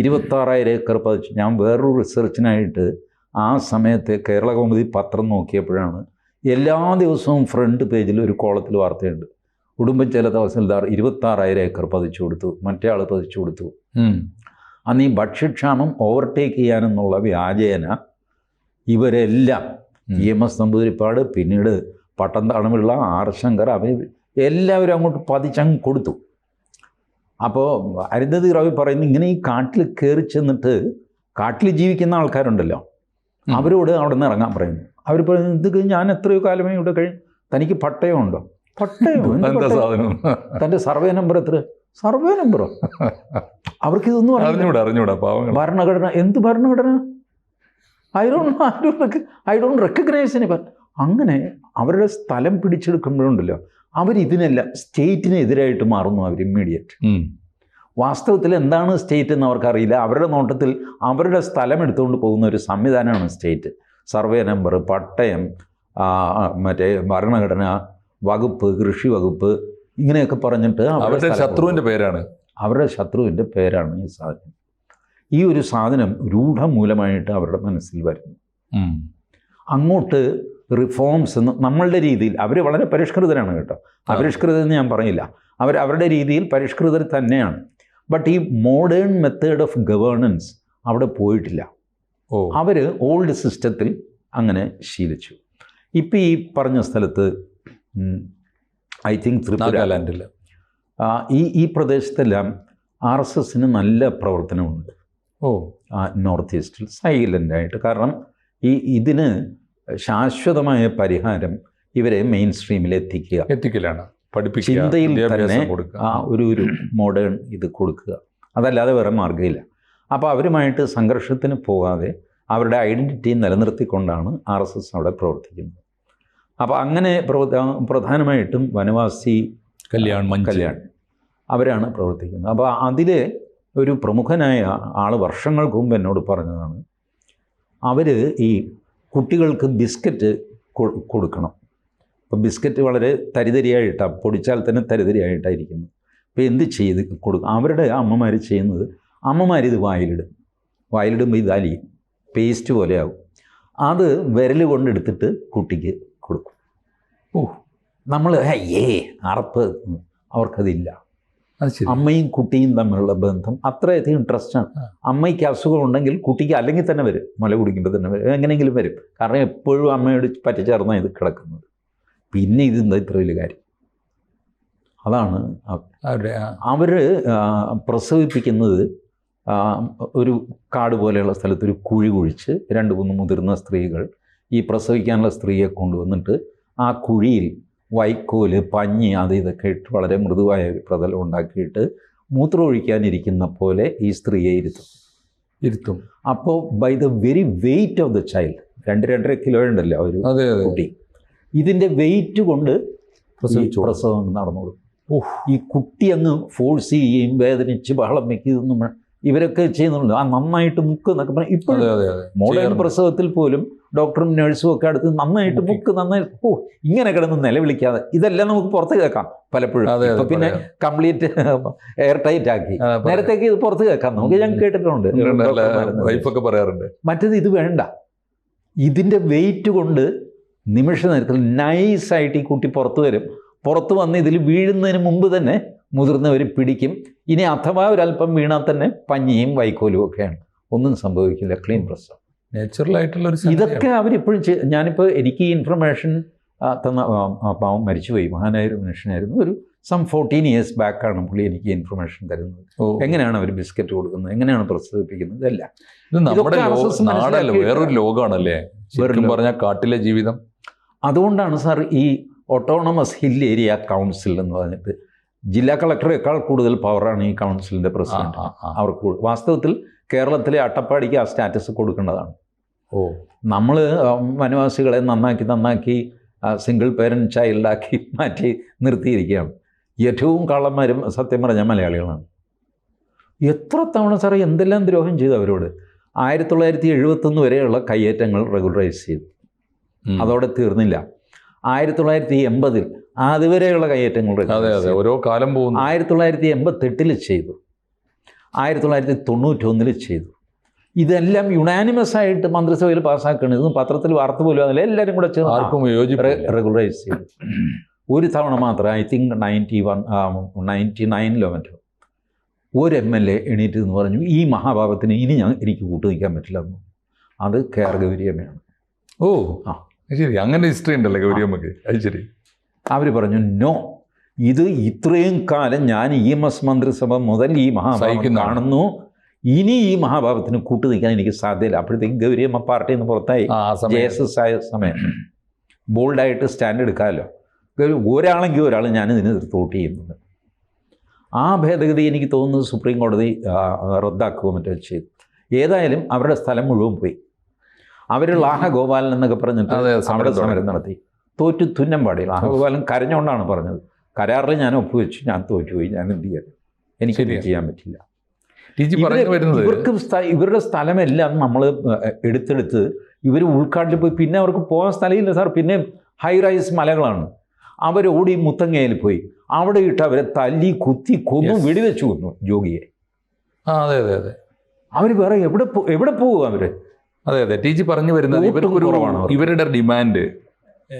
ഇരുപത്താറായിരം ഏക്കർ പതിച്ചു. ഞാൻ വേറൊരു റിസർച്ചിനായിട്ട് ആ സമയത്ത് കേരള കൗമുദി പത്രം നോക്കിയപ്പോഴാണ് എല്ലാ ദിവസവും ഫ്രണ്ട് പേജിൽ ഒരു കോളത്തിൽ വാർത്തയുണ്ട്. ഉടുമ്പൻചോല തഹസിൽദാർ ഇരുപത്താറായിരം ഏക്കർ പതിച്ചു കൊടുത്തു മറ്റേ ആൾ പതിച്ചു കൊടുത്തു. അന്ന് ഈ ഭക്ഷ്യക്ഷാമം ഓവർടേക്ക് ചെയ്യാനെന്നുള്ള വ്യാജേന ഇവരെല്ലാം. ഇ എം എസ് നമ്പൂതിരിപ്പാട് പിന്നീട് പട്ടംതാണുള്ള ആർ ശങ്കർ അവർ എല്ലാവരും അങ്ങോട്ട് പതിച്ചങ്ങ് കൊടുത്തു. അപ്പോൾ അരുന്ധതി റാവി പറയുന്നു ഇങ്ങനെ ഈ കാട്ടിൽ കയറി ചെന്നിട്ട് കാട്ടിൽ ജീവിക്കുന്ന ആൾക്കാരുണ്ടല്ലോ. അവരോട് അവിടെ നിന്ന് ഇറങ്ങാൻ പറയുന്നു. അവർ പറയുന്നു ഇത് ഞാൻ എത്രയോ കാലമായി ഇവിടെ കഴിഞ്ഞു തനിക്ക് പട്ടയമുണ്ടോ? പട്ടയോ എന്ത്? സാധനം? തന്റെ സർവേ നമ്പർ എത്ര സർവേ നമ്പറോ? അവർക്ക് ഇതൊന്നും അറിഞ്ഞൂടാ അറിഞ്ഞൂടാ പാവങ്ങൾ ഭരണഘടന എന്ത് ഭരണഘടന? I don't I don't I don't recognise any അങ്ങനെ അവരുടെ സ്ഥലം പിടിച്ചെടുക്കുമ്പോഴുണ്ടല്ലോ അവരിതിനെല്ലാം സ്റ്റേറ്റിന് എതിരായിട്ട് മാറുന്നു അവർ ഇമ്മീഡിയറ്റ്. വാസ്തവത്തിൽ എന്താണ് സ്റ്റേറ്റ് എന്ന് അവർക്കറിയില്ല. അവരുടെ നോട്ടത്തിൽ അവരുടെ സ്ഥലം എടുത്തുകൊണ്ട് പോകുന്ന ഒരു സംവിധാനമാണ് സ്റ്റേറ്റ്. സർവേ നമ്പർ പട്ടയം മറ്റേ ഭരണഘടന വകുപ്പ് കൃഷി വകുപ്പ് ഇങ്ങനെയൊക്കെ പറഞ്ഞിട്ട് അവരുടെ ശത്രുവിന്റെ പേരാണ്. അവരുടെ ശത്രുവിന്റെ പേരാണ് ഈ സാധനം. ഈ ഒരു സാധനം രൂഢമൂലമായിട്ട് അവരുടെ മനസ്സിൽ വരുന്നു. അങ്ങോട്ട് റിഫോംസ് എന്ന് നമ്മളുടെ രീതിയിൽ അവർ വളരെ പരിഷ്കൃതരാണ് കേട്ടോ. അപരിഷ്കൃതരെന്ന് ഞാൻ പറയില്ല അവർ അവരുടെ രീതിയിൽ പരിഷ്കൃതർ തന്നെയാണ്. ബട്ട് ഈ മോഡേൺ മെത്തേഡ് ഓഫ് ഗവേണൻസ് അവിടെ പോയിട്ടില്ല. ഓ. അവർ ഓൾഡ് സിസ്റ്റത്തിൽ അങ്ങനെ ശീലിച്ചു. ഇപ്പം ഈ പറഞ്ഞ സ്ഥലത്ത് ഐ തിങ്ക് ത്രിപുരാലാൻഡിൽ ഈ ഈ പ്രദേശത്തെല്ലാം ആർ എസ് എസിന് നല്ല പ്രവർത്തനമുണ്ട്. ഓ. ആ നോർത്ത് ഈസ്റ്റിൽ സൈലന്റായിട്ട് കാരണം ഈ ഇതിന് ശാശ്വതമായ പരിഹാരം ഇവരെ മെയിൻ സ്ട്രീമിൽ എത്തിക്കുക. എത്തിക്കലാണ്. പഠിപ്പിക്കുക ചിന്തയിൽ തന്നെ ആ ഒരു ഒരു മോഡേൺ ഇത് കൊടുക്കുക. അതല്ലാതെ വേറെ മാർഗമില്ല. അപ്പോൾ അവരുമായിട്ട് സംഘർഷത്തിന് പോകാതെ അവരുടെ ഐഡന്റിറ്റി നിലനിർത്തിക്കൊണ്ടാണ് ആർ എസ് എസ് അവിടെ പ്രവർത്തിക്കുന്നത്. അപ്പോൾ അങ്ങനെ പ്രധാ പ്രധാനമായിട്ടും വനവാസി കല്യാൺ കല്യാൺ അവരാണ് പ്രവർത്തിക്കുന്നത്. അപ്പോൾ അതിൽ ഒരു പ്രമുഖനായ ആൾ വർഷങ്ങൾക്ക് മുമ്പ് എന്നോട് പറഞ്ഞതാണ് അവർ ഈ കുട്ടികൾക്ക് ബിസ്ക്കറ്റ് കൊടുക്കണം. അപ്പോൾ ബിസ്ക്കറ്റ് വളരെ തരിതരിയായിട്ടാണ് പൊടിച്ചാൽ തന്നെ തരിതരിയായിട്ടായിരിക്കുന്നു. അപ്പോൾ എന്ത് ചെയ്ത് കൊടുക്കും അവരുടെ അമ്മമാർ ചെയ്യുന്നത് അമ്മമാർ ഇത് വായിലിടും. വായിലിടുമ്പോൾ ഇത് അലിയും പേസ്റ്റ് പോലെയാവും അത് വിരൽ കൊണ്ടെടുത്തിട്ട് കുട്ടിക്ക് ഓ നമ്മൾ ഏ അറപ്പ് അവർക്കതില്ല. അമ്മയും കുട്ടിയും തമ്മിലുള്ള ബന്ധം അത്രയധികം ട്രസ്റ്റാണ് ആ. അമ്മയ്ക്ക് അസുഖം ഉണ്ടെങ്കിൽ കുട്ടിക്ക് അല്ലെങ്കിൽ തന്നെ വരും. മുല കുടിക്കുമ്പോൾ തന്നെ വരും. എങ്ങനെയെങ്കിലും വരും. കാരണം എപ്പോഴും അമ്മയോട് പറ്റിച്ചേർന്ന ഇത് കിടക്കുന്നത്. പിന്നെ ഇത് എന്താ ഇത്ര വലിയ കാര്യം? അതാണ് അവർ പ്രസവിപ്പിക്കുന്നത് ഒരു കാട് പോലെയുള്ള സ്ഥലത്ത് ഒരു കുഴി കുഴിച്ച് രണ്ട് മൂന്ന് മുതിർന്ന സ്ത്രീകൾ ഈ പ്രസവിക്കാനുള്ള സ്ത്രീയെ കൊണ്ടുവന്നിട്ട് ആ കുഴിയിൽ വൈക്കോൽ പഞ്ഞി അത് ഇതൊക്കെ ഇട്ട് വളരെ മൃദുവായ ഒരു പ്രതലം ഉണ്ടാക്കിയിട്ട് മൂത്രം ഒഴിക്കാനിരിക്കുന്ന പോലെ ഈ സ്ത്രീയെ ഇരുത്തും. ഇരുത്തും. അപ്പോൾ by the very weight of the child രണ്ട് രണ്ടര കിലോ ഉണ്ടല്ലോ ഒരു കുട്ടി. ഇതിന്റെ വെയിറ്റ് കൊണ്ട് പ്രസവം നടന്നോളും. ഓഹ് ഈ കുട്ടി അങ്ങ് ഫോഴ്സ് ചെയ്യുകയും വേദനിച്ച് ബഹളം വെക്കുകയൊന്നും വേ- ഇവരൊക്കെ ചെയ്യുന്നുണ്ട്. ആ നന്നായിട്ട് മുക്ക് എന്നൊക്കെ അതെ മോഡേൺ പ്രസവത്തിൽ പോലും ഡോക്ടറും നഴ്സും ഒക്കെ അടുത്ത് നന്നായിട്ട് മുക്കി. നന്നായിട്ട് ഓ ഇങ്ങനെ കിടന്ന് നിലവിളിക്കാതെ. ഇതെല്ലാം നമുക്ക് പുറത്ത് കേൾക്കാം പലപ്പോഴും. പിന്നെ കംപ്ലീറ്റ് എയർ ടൈറ്റ് ആക്കി. നേരത്തേക്ക് ഇത് പുറത്ത് കേൾക്കാം. നമുക്ക് ഞാൻ കേട്ടിട്ടുണ്ട്. മറ്റത്. വൈഫൊക്കെ പറയാറുണ്ട്. മറ്റേത് ഇത് വേണ്ട. ഇതിന്റെ വെയിറ്റ് കൊണ്ട് നിമിഷ നേരത്തിൽ നൈസായിട്ട് ഈ കുട്ടി പുറത്ത് വരും. പുറത്ത് വന്ന് ഇതിൽ വീഴുന്നതിന് മുമ്പ് തന്നെ മുതിർന്നവർ പിടിക്കും. ഇനി അഥവാ ഒരല്പം വീണാൽ തന്നെ പഞ്ഞിയും വൈക്കോലും ഒക്കെയാണ്. ഒന്നും സംഭവിക്കില്ല. ക്ലീൻ പ്രസവം നാച്ചുറൽ ആയിട്ടുള്ള ഒരു. ഇതൊക്കെ അവരിപ്പോഴും ഞാനിപ്പോൾ എനിക്ക് ഈ ഇൻഫർമേഷൻ തന്ന പാവം മരിച്ചുപോയി. മഹാനായ ഒരു മനുഷ്യനായിരുന്നു. ഒരു സം ഫോർട്ടീൻ ഇയേഴ്സ് ബാക്കാണ് പുള്ളി എനിക്ക് ഇൻഫർമേഷൻ തരുന്നത്. എങ്ങനെയാണ് അവർ ബിസ്ക്കറ്റ് കൊടുക്കുന്നത്? എങ്ങനെയാണ് പ്രസവിപ്പിക്കുന്നത് ഇതെല്ലാം. ഇത് നമ്മുടെ നാടല്ല വേറൊരു ലോകമാണല്ലേ ശരിക്കും വേറൊരു പറഞ്ഞാൽ കാട്ടിലെ ജീവിതം. അതുകൊണ്ടാണ് സാർ ഈ ഓട്ടോണമസ് ഹിൽ ഏരിയ കൗൺസിൽ എന്ന് പറഞ്ഞിട്ട് ജില്ലാ കളക്ടറേക്കാൾ കൂടുതൽ പവറാണ് ഈ കൗൺസിലിന്റെ പ്രസിഡന്റ്. അവർക്ക് വാസ്തവത്തിൽ കേരളത്തിലെ അട്ടപ്പാടിക്ക് ആ സ്റ്റാറ്റസ് കൊടുക്കേണ്ടതാണ്. ഓ. നമ്മൾ വനവാസികളെ നന്നാക്കി നന്നാക്കി സിംഗിൾ പേരന്റ് ചൈൽഡാക്കി മാറ്റി നിർത്തിയിരിക്കുകയാണ്. ഏറ്റവും കള്ളന്മാരും സത്യം പറഞ്ഞ മലയാളികളാണ്. എത്ര തവണ സാറേ എന്തെല്ലാം ദ്രോഹം ചെയ്തു അവരോട്? ആയിരത്തി തൊള്ളായിരത്തി എഴുപത്തൊന്ന് വരെയുള്ള കയ്യേറ്റങ്ങൾ റെഗുലറൈസ് ചെയ്തു. അതോടെ തീർന്നില്ല. ആയിരത്തി തൊള്ളായിരത്തി എൺപതിൽ അതുവരെയുള്ള കയ്യേറ്റങ്ങൾ അതെ അതെ ഓരോ കാലം പോകുന്നു. ആയിരത്തി തൊള്ളായിരത്തി എൺപത്തെട്ടിൽ ചെയ്തു. ആയിരത്തി തൊള്ളായിരത്തി തൊണ്ണൂറ്റൊന്നിൽ ചെയ്തു. ഇതെല്ലാം യുണാനിമസ് ആയിട്ട് മന്ത്രിസഭയിൽ പാസ്സാക്കണം ഇതൊന്നും പത്രത്തിൽ വാർത്ത പോലും അതിൽ എല്ലാവരും കൂടെ ചേർന്ന് ആർക്കും റെഗുലറൈസ് ചെയ്തു ഒരു തവണ മാത്രം I think ninety one ninety നയനിലോ മറ്റോ ഒരു എം എൽ എ എണീറ്റ് എന്ന് പറഞ്ഞു ഈ മഹാഭാവത്തിന് ഇനി ഞാൻ എനിക്ക് കൂട്ടു നിൽക്കാൻ പറ്റില്ല എന്ന് അത് കെ ആർ ഗൗരിയമ്മയാണ്. ഓ ആ. ശരി. അങ്ങനെ ഹിസ്റ്ററി ഉണ്ടല്ലേ ഗൗരിയമ്മക്ക്? അത് ശരി. അവർ പറഞ്ഞു നോ ഇത് ഇത്രയും കാലം ഞാൻ ഇ എം എസ് മന്ത്രിസഭ മുതൽ ഈ മഹാഭാവം കാണുന്നു. ഇനി ഈ മഹാഭാവത്തിന് കൂട്ടു നിൽക്കാൻ എനിക്ക് സാധ്യതയില്ല. അപ്പോഴത്തേക്കും ഗൗരിയമ്മ പാർട്ടിന്ന് നിന്ന് പുറത്തായി. ജെ എസ് എസ് ആയ സമയം. ബോൾഡായിട്ട് സ്റ്റാൻഡ് എടുക്കാമല്ലോ. ഒരാളെങ്കിൽ ഒരാൾ ഞാൻ ഇതിന് എതിർത്ത് ചെയ്യുന്നത് ചെയ്യുന്നുണ്ട്. ആ ഭേദഗതി എനിക്ക് തോന്നുന്നത് സുപ്രീം കോടതി റദ്ദാക്കുക മറ്റോ ചെയ്തു. ഏതായാലും അവരുടെ സ്ഥലം മുഴുവൻ പോയി. അവർ ലാഹ ഗോപാലൻ എന്നൊക്കെ പറഞ്ഞിട്ട് അവിടെ സമരം നടത്തി. തോറ്റു തുന്നം പാടി ലാഹഗോപാലൻ കരഞ്ഞുകൊണ്ടാണ് പറഞ്ഞത്. കരാറിൽ ഞാൻ ഒപ്പുവെച്ചു ഞാൻ തോറ്റുപോയി ഞാൻ എന്ത് ചെയ്യാൻ? എനിക്ക് ചെയ്യാൻ പറ്റില്ല. ടി ജി പറഞ്ഞു വരുന്നത് ഇവർക്ക് ഇവരുടെ സ്ഥലമെല്ലാം നമ്മൾ എടുത്തെടുത്ത് ഇവർ ഉൾക്കാട്ടിൽ പോയി. പിന്നെ അവർക്ക് പോകാൻ സ്ഥലമില്ല സാർ. പിന്നെ ഹൈ റൈസ് മലകളാണ്. അവരോടി മുത്തങ്ങയിൽ പോയി. അവിടെ ഇട്ട് അവരെ തല്ലി കുത്തി കൊന്നു. വെടിവെച്ചു കൊന്നു ജോഗിയെ ആ അതെ അതെ അതെ. അവർ വേറെ എവിടെ പോ- എവിടെ പോകും അവർ? അതെ അതെ. ടി ജി പറഞ്ഞു വരുന്നത് ഇവർക്കൊരു. ഇവരുടെ ഡിമാൻഡ്.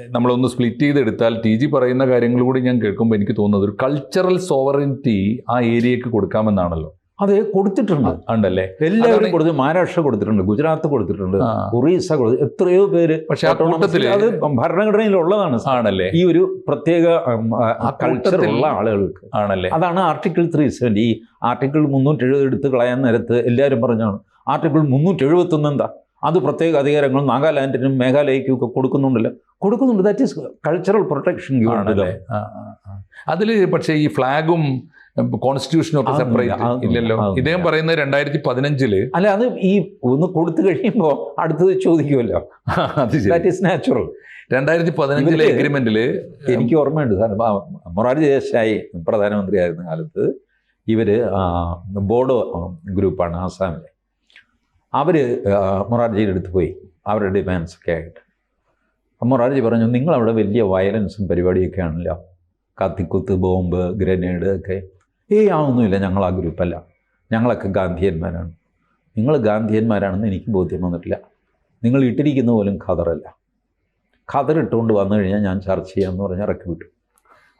നമ്മളൊന്ന് സ്പ്ലിറ്റ് ചെയ്തെടുത്താൽ ടി ജി പറയുന്ന കാര്യങ്ങൾ കൂടി ഞാൻ കേൾക്കുമ്പോൾ എനിക്ക് തോന്നുന്നത് ഒരു കൾച്ചറൽ സോവറിറ്റി ആ ഏരിയക്ക് കൊടുക്കാമെന്നാണല്ലോ. അതെ കൊടുത്തിട്ടുണ്ട്. ഉണ്ടല്ലേ? എല്ലാവരും കൊടുത്തു മഹാരാഷ്ട്ര കൊടുത്തിട്ടുണ്ട് ഗുജറാത്ത് കൊടുത്തിട്ടുണ്ട്. ഒറീസ കൊടുത്തു എത്രയോ പേര് പക്ഷെ അത് ഭരണഘടനയിലുള്ളതാണ്. ആണല്ലേ? ഈ ഒരു പ്രത്യേക കൾച്ചർ ഉള്ള ആളുകൾക്ക്. ആണല്ലേ? അതാണ് ആർട്ടിക്കിൾ ത്രീ സെവന്റി. ഈ ആർട്ടിക്കിൾ മുന്നൂറ്റി എഴുപത് എടുത്ത് കളയാൻ നേരത്ത് എല്ലാവരും പറഞ്ഞാണ് ആർട്ടിക്കിൾ മുന്നൂറ്റി എഴുപത്തൊന്ന് എന്താ? അത് പ്രത്യേക അധികാരങ്ങൾ നാഗാലാൻഡിനും മേഘാലയക്കും ഒക്കെ കൊടുക്കുന്നുണ്ടല്ലോ. കൊടുക്കുന്നുണ്ട്. That is cultural protection. അതിൽ പക്ഷേ ഈ ഫ്ലാഗും കോൺസ്റ്റിറ്റ്യൂഷനും ഒക്കെ അതൊന്നുമില്ല, സെപ്പറേറ്റ് ഇല്ലല്ലോ. ഇദ്ദേഹം പറയുന്നത് രണ്ടായിരത്തി പതിനഞ്ചിൽ അല്ല അത് ഈ ഒന്ന് കൊടുത്തു കഴിയുമ്പോൾ അടുത്തത് ചോദിക്കുമല്ലോ. ദാറ്റ് ഈസ് നാച്ചുറൽ രണ്ടായിരത്തി പതിനഞ്ചിലെ എഗ്രിമെന്റിൽ എനിക്ക് ഓർമ്മയുണ്ട് സാർ. മൊറാർജി ദേശായി പ്രധാനമന്ത്രിയായിരുന്ന കാലത്ത് ഇവർ ബോഡോ ഗ്രൂപ്പാണ് ആസാമിലെ. അവർ മൊറാർജിയുടെ അടുത്ത് പോയി. അവരുടെ ഡിമാൻഡ്സ് ഒക്കെ ആയിട്ട്. മൊറാർജി പറഞ്ഞു നിങ്ങളവിടെ വലിയ വയലൻസും പരിപാടിയൊക്കെ ആണല്ലോ. കത്തിക്കുത്ത് ബോംബ് ഗ്രനേഡ് ഒക്കെ ഏയ് ആവുന്നുമില്ല ഞങ്ങൾ ആ ഗ്രൂപ്പല്ല. ഞങ്ങളൊക്കെ ഗാന്ധിയന്മാരാണ്. നിങ്ങൾ ഗാന്ധിയന്മാരാണെന്ന് എനിക്ക് ബോധ്യം വന്നിട്ടില്ല. നിങ്ങൾ ഇട്ടിരിക്കുന്ന പോലും ഖദറല്ല. ഖദർ ഇട്ടുകൊണ്ട് വന്നു കഴിഞ്ഞാൽ ഞാൻ ചർച്ച ചെയ്യാമെന്ന് പറഞ്ഞ് ഇറക്കി വിട്ടു.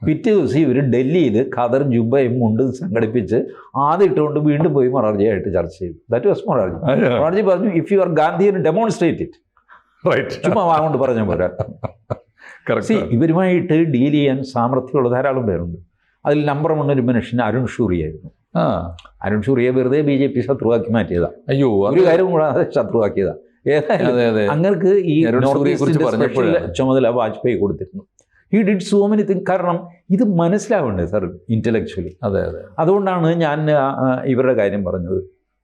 പിറ്റേ ദിവസം ഇവർ ഡൽഹിയിൽ ഖദർ ജുബയും മുണ്ടും സംഘടിപ്പിച്ച് ആദ്യം ഇട്ടുകൊണ്ട് വീണ്ടും പോയി മൊറാർജിയായിട്ട് ചർച്ച ചെയ്തു. That was Morarji. മൊറാർജി പറഞ്ഞു if you are Gandhian demonstrate it right ചുമ്മാ വാങ്ങോണ്ട് പറഞ്ഞ പോരാ. ഇവരുമായിട്ട് ഡീൽ ചെയ്യാൻ സാമർഥ്യമുള്ള ധാരാളം പേരുണ്ട്. അതിൽ നമ്പർ വൺ ഒരു മനുഷ്യൻ അരുൺ ഷൂറിയായിരുന്നു. ആ. അരുൺ ഷൂറിയെ വെറുതെ ബി ജെ പി ശത്രുവാക്കി മാറ്റിയതാ. അയ്യോ ഒരു കാര്യം കൂടാതെ ശത്രുവാക്കിയതാ. ഏതായാലും അങ്ങർക്ക് ഈ നോർത്ത് സ്പെഷ്യൽ ചുമതല വാജ്പേയി കൊടുത്തിരുന്നു. ഈ ഡിഡ് സോ മെനി തിങ് കാരണം ഇത് മനസ്സിലാവണ്ടേ സാർ ഇന്റലക്ച്വലി അതെ അതെ. അതുകൊണ്ടാണ് ഞാൻ ഇവരുടെ കാര്യം പറഞ്ഞത്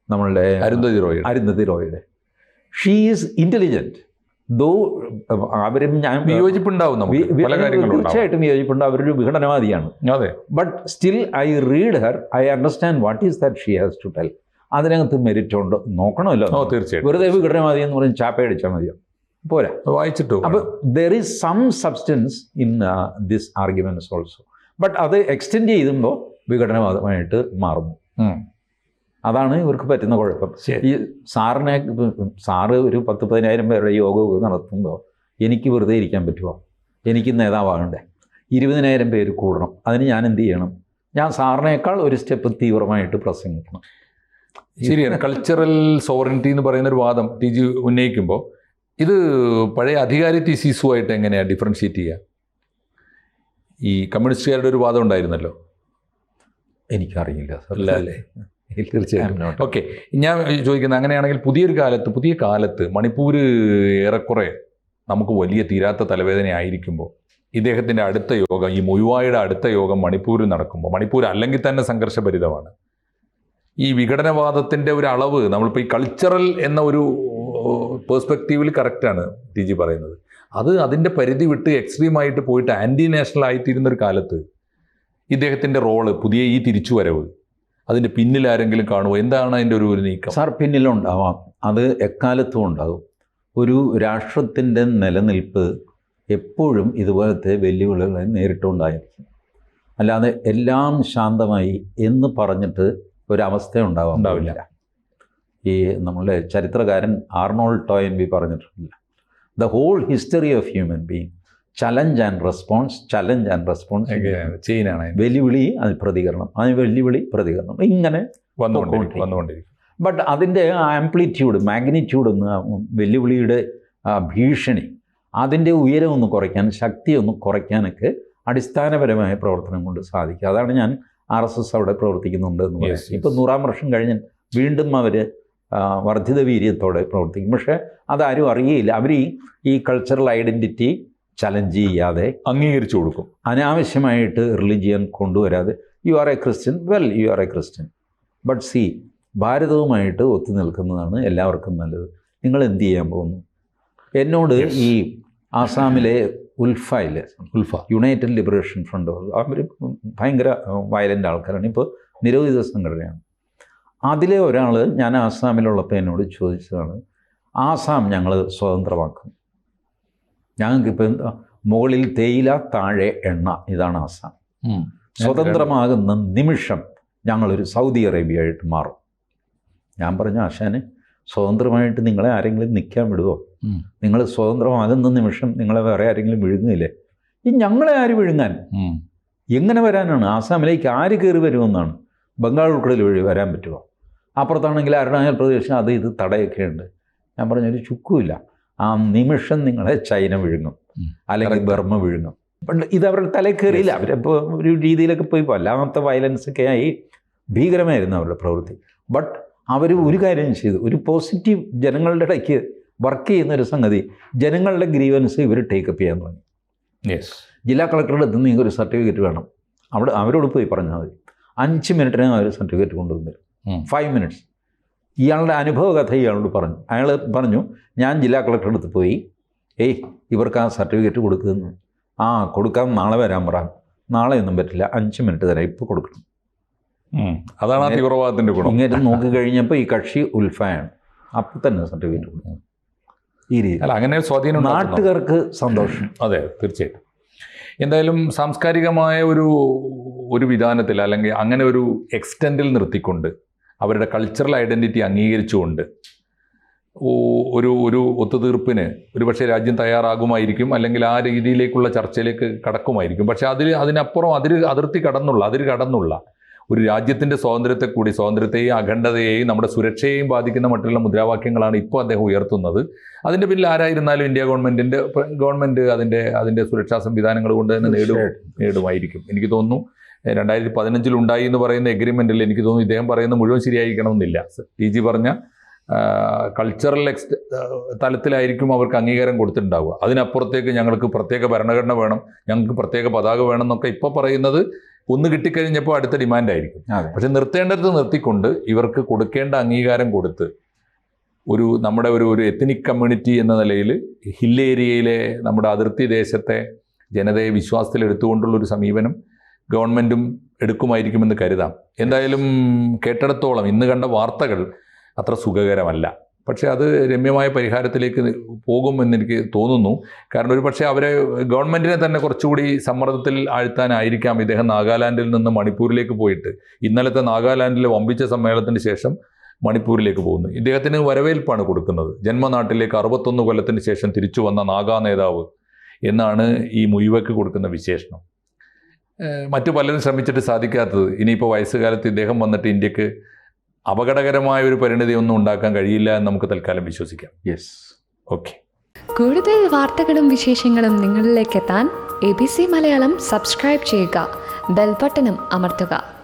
നമ്മളുടെ അരുന്ധതി റോയ് അരുന്ധതി റോയുടെ ഷീ ഈസ് ഇന്റലിജന്റ് ദോ അവരും ഞാൻ വിയോജിപ്പുണ്ടാവും. തീർച്ചയായിട്ടും വിയോജിപ്പുണ്ട്. അവരൊരു വിഘടനവാദിയാണ്. അതെ. But still I read her I understand what is that she has to tell അതിനകത്ത് മെരിറ്റ് ഉണ്ട്. നോക്കണമല്ലോ ഓ തീർച്ചയായിട്ടും. വെറുതെ വിഘടനവാദി എന്ന് പറഞ്ഞ് ചാപ്പയടിച്ചാൽ മതിയോ? പോരാ. വായിച്ചിട്ട് അപ്പോൾ there is some substance in this arguments also but അത് എക്സ്റ്റെൻഡ് ചെയ്യുമ്പോൾ വിഘടനവാദമായിട്ട് മാറുന്നു. അതാണ് ഇവർക്ക് പറ്റുന്ന കുഴപ്പം. ഈ സാറിനെ സാറ് ഒരു പത്ത് പതിനായിരം പേരുടെ യോഗ നടത്തുമ്പോൾ എനിക്ക് വെറുതെ ഇരിക്കാൻ പറ്റുമോ? എനിക്ക് നേതാവാകണ്ടേ? ഇരുപതിനായിരം പേര് കൂടണം. അതിന് ഞാൻ എന്ത് ചെയ്യണം? ഞാൻ സാറിനേക്കാൾ ഒരു സ്റ്റെപ്പ് തീവ്രമായിട്ട് പ്രസംഗിക്കണം. ശരിയാണ്. കൾച്ചറൽ സോവറിനിറ്റി എന്ന് പറയുന്ന ഒരു വാദം ടി ജി ഉന്നയിക്കുമ്പോൾ ഇത് പഴയ അധികാരി തീസീസുമായിട്ട് എങ്ങനെയാണ് ഡിഫറൻഷിയേറ്റ് ചെയ്യുക? ഈ കമ്മ്യൂണിസ്റ്റുകാരുടെ ഒരു വാദം ഉണ്ടായിരുന്നല്ലോ? എനിക്കറിയില്ല സർ. അല്ലേ? ഓക്കെ ഞാൻ ചോദിക്കുന്നത് അങ്ങനെയാണെങ്കിൽ പുതിയൊരു കാലത്ത് പുതിയ കാലത്ത് മണിപ്പൂർ ഏറെക്കുറെ നമുക്ക് വലിയ തീരാത്ത തലവേദന ആയിരിക്കുമ്പോൾ ഇദ്ദേഹത്തിന്റെ അടുത്ത യോഗം ഈ മുയുവായുടെ അടുത്ത യോഗം മണിപ്പൂരിൽ നടക്കുമ്പോൾ മണിപ്പൂർ അല്ലെങ്കിൽ തന്നെ സംഘർഷഭരിതമാണ്. ഈ വിഘടനവാദത്തിന്റെ ഒരു അളവ് നമ്മളിപ്പോൾ ഈ കൾച്ചറൽ എന്ന ഒരു പേഴ്സ്പെക്റ്റീവിൽ കറക്റ്റാണ് ടി ജി പറയുന്നത്. അത് അതിന്റെ പരിധി വിട്ട് എക്സ്ട്രീമായിട്ട് പോയിട്ട് ആന്റി നാഷണൽ ആയിത്തീരുന്ന ഒരു കാലത്ത് ഇദ്ദേഹത്തിന്റെ റോൾ പുതിയ ഈ തിരിച്ചുവരവ് അതിന്റെ പിന്നിൽ ആരെങ്കിലും കാണുമോ? എന്താണ് അതിന്റെ ഒരു ഒരു നീക്കം? സാർ പിന്നിലുണ്ടാവാം. അത് എക്കാലത്തും ഉണ്ടാകും. ഒരു രാഷ്ട്രത്തിന്റെ നിലനിൽപ്പ് എപ്പോഴും ഇതുപോലത്തെ വെല്ലുവിളികളെ നേരിട്ടുണ്ടായിരിക്കും. അല്ലാതെ എല്ലാം ശാന്തമായി എന്ന് പറഞ്ഞിട്ട് ഒരവസ്ഥ ഉണ്ടാവാൻ ഉണ്ടാവില്ല. ഈ നമ്മളുടെ ചരിത്രകാരൻ ആർണോൾ ടോയൻബി പറഞ്ഞിട്ടുണ്ട്. The whole history of human being challenge and response challenge and response ചെയിനാണ് വെല്ലുവിളി അത് പ്രതികരണം. അത് വെല്ലുവിളി പ്രതികരണം. ഇങ്ങനെ വന്നുകൊണ്ടിരിക്കും വന്നുകൊണ്ടിരിക്കും. ബട്ട് അതിന്റെ ആംപ്ലിറ്റ്യൂഡ് മാഗ്നിറ്റ്യൂഡ് ഒന്ന് വെല്ലുവിളിയുടെ ഭീഷണി അതിന്റെ ഉയരം ഒന്ന് കുറയ്ക്കാൻ ശക്തി ഒന്ന് കുറയ്ക്കാനൊക്കെ അടിസ്ഥാനപരമായ പ്രവർത്തനം കൊണ്ട് സാധിക്കും. അതാണ് ഞാൻ ആർ എസ് എസ് അവിടെ പ്രവർത്തിക്കുന്നുണ്ട് എന്ന് പറയുന്നത്. ഇപ്പം ഇപ്പോൾ നൂറാം വർഷം കഴിഞ്ഞ് വീണ്ടും അവർ വർദ്ധിത വീര്യത്തോടെ പ്രവർത്തിക്കും. പക്ഷേ അതാരും അറിയയില്ല. അവർ ഈ ഈ കൾച്ചറൽ ഐഡന്റിറ്റി ചലഞ്ച് ചെയ്യാതെ അംഗീകരിച്ചു കൊടുക്കും. അനാവശ്യമായിട്ട് religion കൊണ്ടുവരാതെ you are a Christian well you are a Christian but C ഭാരതവുമായിട്ട് ഒത്തു നിൽക്കുന്നതാണ് എല്ലാവർക്കും നല്ലത്. നിങ്ങൾ എന്ത് ചെയ്യാൻ പോകുന്നു? എന്നോട് ഈ ആസാമിലെ ഉൽഫയിലെ ഉൽഫ. യുണൈറ്റഡ് ലിബറേഷൻ ഫ്രണ്ട് അവർ ഭയങ്കര വയലന്റ് ആൾക്കാരാണ്. ഇപ്പോൾ നിരോധിത സംഘടനയാണ് അതിലെ ഒരാൾ ഞാൻ ആസാമിലുള്ളപ്പോൾ എന്നോട് ചോദിച്ചതാണ് ആസാം ഞങ്ങൾ സ്വതന്ത്രമാക്കും. ഞങ്ങൾക്കിപ്പോൾ ഇപ്പൊ മുകളിൽ തേയില താഴെ എണ്ണ. ഇതാണ് ആസാം. സ്വതന്ത്രമാകുന്ന നിമിഷം ഞങ്ങളൊരു സൗദി അറേബ്യയായിട്ട് മാറും. ഞാൻ പറഞ്ഞു ആശാന് സ്വതന്ത്രമായിട്ട് നിങ്ങളെ ആരെങ്കിലും നിൽക്കാൻ വിടുവോ. നിങ്ങൾ സ്വതന്ത്രമാകുന്ന നിമിഷം നിങ്ങളെ വേറെ ആരെങ്കിലും വിഴുങ്ങില്ലേ? ഈ ഞങ്ങളെ ആര് വിഴുങ്ങാൻ? എങ്ങനെ വരാനാണ്? ആസാമിലേക്ക് ആര് കയറി വരുമെന്നാണ്. ബംഗാൾ ഉൾക്കടൽ വഴി വരാൻ പറ്റുമോ? അപ്പുറത്താണെങ്കിൽ അരുണാചൽ പ്രദേശ് അത് ഇത് തടയൊക്കെ ഉണ്ട് ഞാൻ പറഞ്ഞൊരു ചുക്കുമില്ല. ആ നിമിഷം നിങ്ങളെ ചൈന വിഴുങ്ങും. അല്ലെങ്കിൽ ബർമ്മ വിഴുങ്ങും. പണ്ട് ഇത് അവരുടെ തലയിൽ കയറിയില്ല. അവരിപ്പോൾ ഒരു രീതിയിലൊക്കെ പോയി വല്ലാത്ത വയലൻസ് ഒക്കെ ആയി ഭീകരമായിരുന്നു അവരുടെ പ്രവൃത്തി. ബട്ട് അവർ ഒരു കാര്യം ചെയ്തു. ഒരു പോസിറ്റീവ് ജനങ്ങളുടെ ഇടയ്ക്ക് വർക്ക് ചെയ്യുന്ന ഒരു സംഗതി ജനങ്ങളുടെ ഗ്രീവൻസ് ഇവർ ടേക്കപ്പ് ചെയ്യാൻ തുടങ്ങി. യെസ് ജില്ലാ കളക്ടറുടെ അടുത്ത് നിങ്ങൾക്ക് ഒരു സർട്ടിഫിക്കറ്റ് വേണം. അവിടെ അവരോട് പോയി പറഞ്ഞാൽ മതി. അഞ്ച് മിനിറ്റിനകം അവർ സർട്ടിഫിക്കറ്റ് കൊണ്ടുവന്നു. ഫൈവ് മിനിറ്റ്സ് ഇയാളുടെ അനുഭവ കഥ ഇയാളോട് പറഞ്ഞു. അയാൾ പറഞ്ഞു ഞാൻ ജില്ലാ കളക്ടറുടെ അടുത്ത് പോയി. ഏയ് ഇവർക്ക് ആ സർട്ടിഫിക്കറ്റ് കൊടുക്കുന്നു. ആ കൊടുക്കാൻ നാളെ വരാൻ പറ. നാളെ ഒന്നും പറ്റില്ല. അഞ്ച് മിനിറ്റ് തരാം. ഇപ്പോൾ കൊടുക്കണം. അതാണ് ആ തീവ്രവാദത്തിന്റെ ഗുണം. ഇങ്ങനെ നോക്കി കഴിഞ്ഞപ്പോൾ ഈ കക്ഷി ഉൽഫയാണ്. അപ്പം തന്നെ സർട്ടിഫിക്കറ്റ് കൊടുക്കും ഈ രീതി അല്ല അങ്ങനെ സ്വാധീനം നാട്ടുകാർക്ക് സന്തോഷം. അതെ തീർച്ചയായിട്ടും. എന്തായാലും സാംസ്കാരികമായ ഒരു ഒരു വിധാനത്തിൽ അല്ലെങ്കിൽ അങ്ങനെ ഒരു എക്സ്റ്റൻഡിൽ നിർത്തിക്കൊണ്ട് അവരുടെ കൾച്ചറൽ ഐഡന്റിറ്റി അംഗീകരിച്ചുകൊണ്ട് ഒരു ഒരു ഒത്തുതീർപ്പിന് ഒരുപക്ഷെ രാജ്യം തയ്യാറാകുമായിരിക്കും അല്ലെങ്കിൽ ആ രീതിയിലേക്കുള്ള ചർച്ചയിലേക്ക് കടക്കുമായിരിക്കും. പക്ഷേ അതിൽ അതിനപ്പുറം അതിൽ അതിർത്തി കടന്നുള്ള അതിൽ കടന്നുള്ള ഒരു രാജ്യത്തിന്റെ സ്വാതന്ത്ര്യത്തെ കൂടി സ്വാതന്ത്ര്യത്തെയും അഖണ്ഡതയെയും നമ്മുടെ സുരക്ഷയെയും ബാധിക്കുന്ന മറ്റുള്ള മുദ്രാവാക്യങ്ങളാണ് ഇപ്പോൾ അദ്ദേഹം ഉയർത്തുന്നത്. അതിന്റെ പിന്നിൽ ആരായിരുന്നാലും ഇന്ത്യ ഗവൺമെന്റിന്റെ ഗവൺമെന്റ് അതിന്റെ അതിന്റെ സുരക്ഷാ സംവിധാനങ്ങൾ കൊണ്ട് തന്നെ നേടും നേടുമായിരിക്കും. എനിക്ക് തോന്നുന്നു രണ്ടായിരത്തി പതിനഞ്ചിൽ ഉണ്ടായി എന്ന് പറയുന്ന എഗ്രിമെന്റിൽ എനിക്ക് തോന്നുന്നു ഇദ്ദേഹം പറയുന്നത് മുഴുവൻ ശരിയായിരിക്കണമെന്നില്ല. ടി ജി പറഞ്ഞ കൾച്ചറൽ എക്സ് തലത്തിലായിരിക്കും അവർക്ക് അംഗീകാരം കൊടുത്തിട്ടുണ്ടാവുക. അതിനപ്പുറത്തേക്ക് ഞങ്ങൾക്ക് പ്രത്യേക ഭരണഘടന വേണം ഞങ്ങൾക്ക് പ്രത്യേക പതാക വേണം എന്നൊക്കെ ഇപ്പോൾ പറയുന്നത് ഒന്ന് കിട്ടിക്കഴിഞ്ഞപ്പോൾ അടുത്ത ഡിമാൻഡായിരിക്കും പക്ഷെ നിർത്തേണ്ടത് നിർത്തിക്കൊണ്ട് ഇവർക്ക് കൊടുക്കേണ്ട അംഗീകാരം കൊടുത്ത് ഒരു നമ്മുടെ ഒരു ഒരു എത്തനിക് കമ്മ്യൂണിറ്റി എന്ന നിലയിൽ ഹിൽ ഏരിയയിലെ നമ്മുടെ അതിർത്തി ദേശത്തെ ജനതയെ വിശ്വാസത്തിലെടുത്തുകൊണ്ടുള്ളൊരു സമീപനം ഗവൺമെന്റും എടുക്കുമായിരിക്കുമെന്ന് കരുതാം. എന്തായാലും കേട്ടിടത്തോളം ഇന്ന് കണ്ട വാർത്തകൾ അത്ര സുഖകരമല്ല. പക്ഷേ അത് രമ്യമായ പരിഹാരത്തിലേക്ക് പോകുമെന്ന് എനിക്ക് തോന്നുന്നു. കാരണം ഒരു പക്ഷേ അവരെ ഗവൺമെന്റിനെ തന്നെ കുറച്ചുകൂടി സമ്മർദ്ദത്തിൽ ആഴ്ത്താനായിരിക്കാം ഇദ്ദേഹം നാഗാലാൻഡിൽ നിന്ന് മണിപ്പൂരിലേക്ക് പോയിട്ട്. ഇന്നലത്തെ നാഗാലാൻഡിലെ വമ്പിച്ച സമ്മേളനത്തിന് ശേഷം മണിപ്പൂരിലേക്ക് പോകുന്നു. ഇദ്ദേഹത്തിന് വരവേൽപ്പാണ് കൊടുക്കുന്നത്. ജന്മനാട്ടിലേക്ക് അറുപത്തൊന്ന് കൊല്ലത്തിന് ശേഷം തിരിച്ചു വന്ന നാഗാ നേതാവ് എന്നാണ് ഈ മുയിവയ്ക്ക് കൊടുക്കുന്ന വിശേഷണം. മറ്റു പലരും ശ്രമിച്ചിട്ട് സാധിക്കാത്തത്. ഇനിയിപ്പോൾ വയസ്സുകാലത്ത് ഇദ്ദേഹം വന്നിട്ട് ഇന്ത്യയ്ക്ക് അപകടകരമായ ഒരു പരിണതി ഒന്നും ഉണ്ടാക്കാൻ കഴിയില്ല എന്ന് നമുക്ക് തൽക്കാലം വിശ്വസിക്കാം. യെസ് ഓക്കെ കൂടുതൽ വാർത്തകളും വിശേഷങ്ങളും നിങ്ങളിലേക്ക് എത്താൻ A B C Malayalam subscribe ചെയ്യുക. ബെൽബട്ടനും അമർത്തുക.